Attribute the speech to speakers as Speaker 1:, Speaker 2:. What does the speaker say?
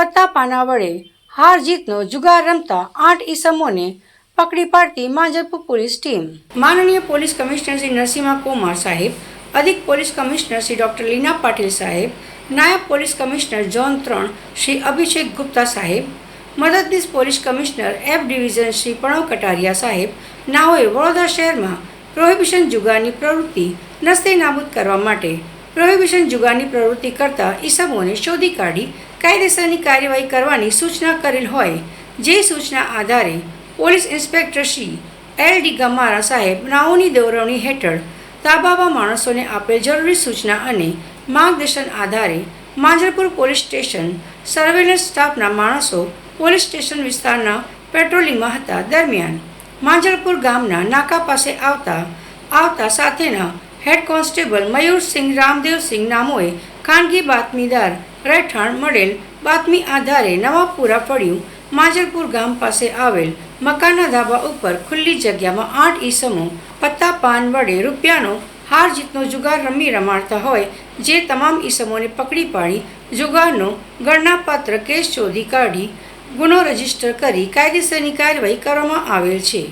Speaker 1: પત્તા પાના વડે હાર જીતનો જુગાર રમતા આઠ ઈસમોને પકડી પાડતી માંજરપુર પોલીસ ટીમ. માનનીય પોલીસ કમિશનર શ્રી નરસિંહા કુમાર સાહેબ, અધિક police commissioner Shri doctor Leena Patil saheb, નાયબ પોલીસ કમિશનર ઝોન ત્રણ શ્રી અભિષેક ગુપ્તા સાહેબ, મદદનીશ police commissioner F division Shri Pranav Kataria saheb, નાઓએ Vadodara શહેરમાં પ્રોહિબિશન જુગારની પ્રવૃત્તિ નસ્તે નાબૂદ કરવા માટે પ્રોહિબિશન જુગારની પ્રવૃત્તિ કરતા ઈસમોને શોધી કાઢી કાયદેસરની કાર્યવાહી કરવાની સૂચના કરેલ હોય. જે સૂચના આધારે police inspector Shri L D Gamara saheb નાઓની દોરવણી હેઠળ તાબાવા માણસોને આપેલ જરૂરી સૂચના અને માર્ગદર્શન આધારે માંજરપુર પોલીસ સ્ટેશન સર્વેલન્સ સ્ટાફના માણસો પોલીસ સ્ટેશન વિસ્તારના પેટ્રોલિંગમાં હતા. દરમિયાન માંજરપુર ગામના નાકા પાસે આવતા આવતા સાથેના હેડ કોન્સ્ટેબલ મયુરસિંહ રામદેવસિંહ નામોએ ખાનગી બાતમીદાર રહેઠાણ મળેલ બાતમી આધારે નવાપુરા ફળ્યું, માજલપુર ગામ પાસે આવેલ મકાનના ધાબા ઉપર ખુલ્લી જગ્યામાં આઠ ઈસમો પત્તા પાન વડે રૂપિયાનો હાર જીતનો જુગાર રમી રમાડતા હોય જે તમામ ઈસમોને પકડી પાડી જુગારનો ગણનાપાત્ર કેસ શોધી કાઢી ગુનો રજિસ્ટર કરી કાયદેસરની કાર્યવાહી કરવામાં આવેલ છે.